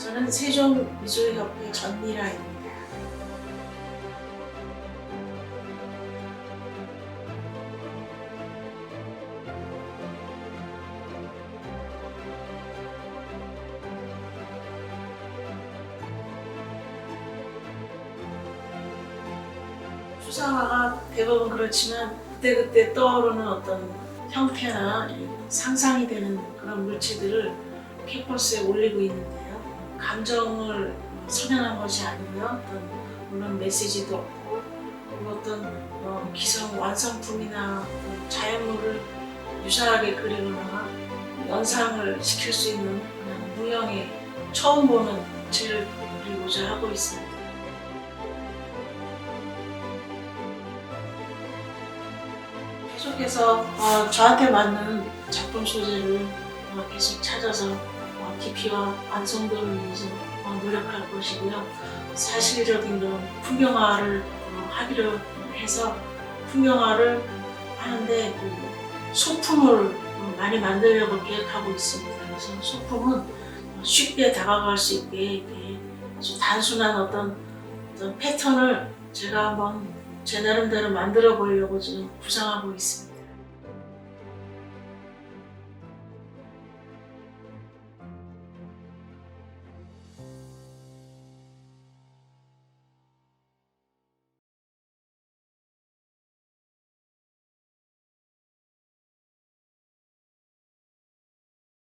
저는 세종 미술협회 전미라입니다. 수상화가 대부분 그렇지만 그때그때 떠오르는 어떤 형태나 이 상상이 되는 그런 물체들을 캡버스에 올리고 있는데요. 감정을 선현한 것이 아니고요. 어떤 물론 메시지도 없고 그리고 어떤 어, 기성 완성품이나 어떤 자연물을 유사하게 그리거나 연상을 시킬 수 있는 그냥 무형의 처음 보는 질을 그리고자 하고 있습니다. 계속해서 어, 저한테 맞는 작품 소재를 어, 계속 찾아서 어, 깊이와 완성도를 위해서 어, 노력할 것이고요. 사실적인 풍경화를 어, 하기로 해서 풍경화를 하는데 그 소품을 어, 많이 만들려고 계획하고 있습니다. 그래서 소품은 어, 쉽게 다가갈 수 있게 단순한 어떤, 어떤 패턴을 제가 한번 제 나름대로 만들어 보려고 지금 구상하고 있습니다.